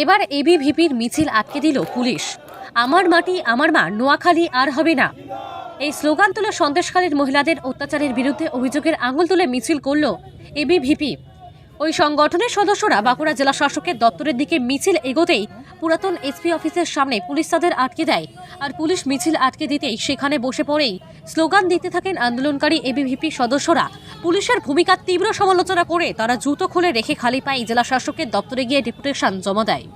এবার এবিভিপির মিছিল আটকে দিল পুলিশ। আমার মাটি, আমার মা, নোয়াখালী আর হবে না। এই স্লোগান তুলে সন্দেশখালীর মহিলাদের অত্যাচারের বিরুদ্ধে অভিযোগের আঙুল তুলে মিছিল করল এবিভিপি। ওই সংগঠনের সদস্যরা বাঁকুড়া জেলা শাসকের দপ্তরের দিকে মিছিল এগোতেই পুরাতন এসপি অফিসের সামনে পুলিশ তাদের আটকে দেয় আর পুলিশ মিছিল আটকে দিতেই সেখানে বসে পড়েই স্লোগান দিতে থাকেন আন্দোলনকারী এবিভিপি সদস্যরা। পুলিশের ভূমিকার তীব্র সমালোচনা করে তারা জুতো খুলে রেখে খালি পায় জেলা শাসকের দপ্তরে গিয়ে ডেপুটেশন জমা দেয়।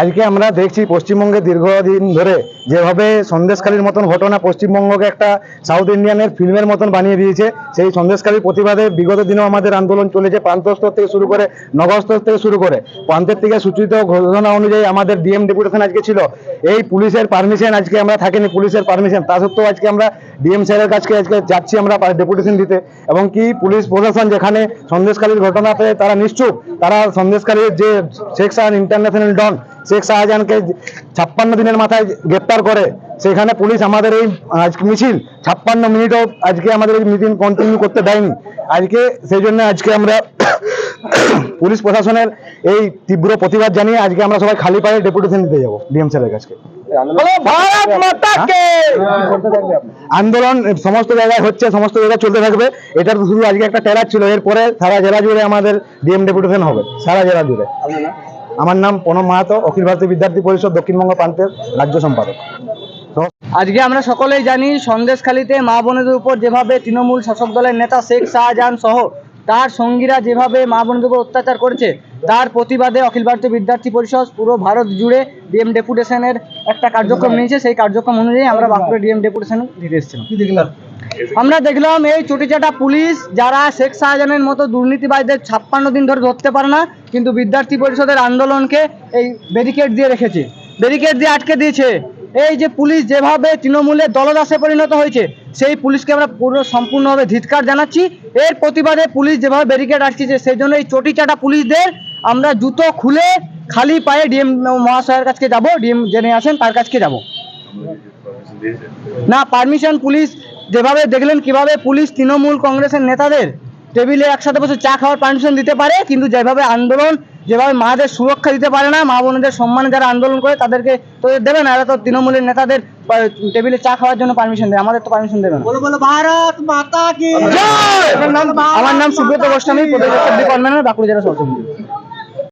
আজকে আমরা দেখছি পশ্চিমবঙ্গে দীর্ঘদিন ধরে যেভাবে সন্দেশখালীর মতন ঘটনা পশ্চিমবঙ্গকে একটা সাউথ ইন্ডিয়ানের ফিল্মের মতন বানিয়ে দিয়েছে, সেই সন্দেশখালীর প্রতিবাদে বিগত দিনেও আমাদের আন্দোলন চলেছে প্রান্তস্তর থেকে শুরু করে নগরস্তর থেকে শুরু করে। প্রান্তের থেকে সূচিত ঘোষণা অনুযায়ী আমাদের ডিএম ডেপুটেশন আজকে ছিল। এই পুলিশের পারমিশন আজকে আমরা থাকিনি, পুলিশের পারমিশন তা সত্ত্বেও আজকে আমরা ডিএম স্যারের কাছে আজকে যাচ্ছি আমরা ডেপুটেশন দিতে। এবং কি পুলিশ প্রশাসন যেখানে সন্দেশখালীর ঘটনাতে তারা নিশ্চুপ, তারা সন্দেশখালীর যে শেখ ইন্টারন্যাশনাল ডন শেখ শাহজাহানকে ছাপ্পান্ন দিনের মাথায় গ্রেপ্তার করে। সেখানে পুলিশ আমাদের এই আজকে মিছিল ছাপ্পান্ন মিনিটও আজকে আমাদের এই মিটিং কন্টিনিউ করতে দেয়নি। আজকে সেই জন্য আজকে আমরা পুলিশ প্রশাসনের এই তীব্র প্রতিবাদ জানিয়ে আজকে আমরা সবাই খালি পায়ে ডেপুটেশন দিতে যাব ডিএম স্যারের কাছে। আন্দোলন সমস্ত জায়গায় হচ্ছে সমস্ত জায়গায় চলতে থাকবে। এটা তো শুধু আজকে একটা টেরার ছিল এরপরে সারা জেলা জুড়ে আমাদের ডিএম ডেপুটেশন হবে সারা জেলা জুড়ে। আমার নাম প্রণব মাহাতো অখিল ভারতীয় বিদ্যার্থী পরিষদ দক্ষিণবঙ্গ প্রান্তের রাজ্য সম্পাদক। আজকে আমরা সকলেই জানি সন্দেশখালীতে মা বোনেদের উপর যেভাবে তৃণমূল শাসক দলের নেতা শেখ শাহজাহান সহ তার সঙ্গীরা যেভাবে মা বোনদের উপর অত্যাচার করেছে তার প্রতিবাদে অখিল ভারতীয় বিদ্যার্থী পরিষদ পুরো ভারত জুড়ে ডিএম ডেপুটেশনের একটা কার্যক্রম নিয়েছে। সেই কার্যক্রম অনুযায়ী আমরা বাঁকুড়া ডিএম ডেপুটেশন দিতে এসেছিলাম। আমরা দেখলাম এই চটিচাটা পুলিশ, যারা শেখ শাহজাহানের মতো দুর্নীতিবাজদের ছাপ্পান্ন দিন ধরে ধরতে পারে না, কিন্তু বিদ্যার্থী পরিষদের আন্দোলনকে এই ব্যারিকেড দিয়ে রেখেছে। ব্যারিকেড দিয়ে আটকে দিয়েছে। এই যে পুলিশ যেভাবে তৃণমূলের দলদাসে পরিণত হয়েছে, সেই পুলিশকে আমরা পুরো সম্পূর্ণভাবে ধিৎকার জানাচ্ছি। এর প্রতিবাদে পুলিশ যেভাবে ব্যারিকেড আটকেছে, সেই জন্য এই চটিচাটা পুলিশদের আমরা জুতো খুলে খালি পায়ে ডিএম মহাশয়ের কাছে যাব, ডিএম জেনে আসেন, তার কাছে যাব। না, পারমিশন পুলিশ যেভাবে দেখলেন কীভাবে পুলিশ তৃণমূল কংগ্রেসের নেতাদের টেবিলে একসাথে বসে চা খাওয়ার পারমিশন দিতে পারে কিন্তু যেভাবে আন্দোলন যেভাবে মাদের সুরক্ষা দিতে পারে না মা বোনদের সম্মানে যারা আন্দোলন করে তাদেরকে তো দেবে না এরা তো তৃণমূলের নেতাদের টেবিলে চা খাওয়ার জন্য পারমিশন দেয় আমাদের তো পারমিশন দেবে না। ভারত মাতা কি আমার নাম সুব্রত গোস্বামী প্রদেশ বাঁকুড়া জেলা সহসভাপতি।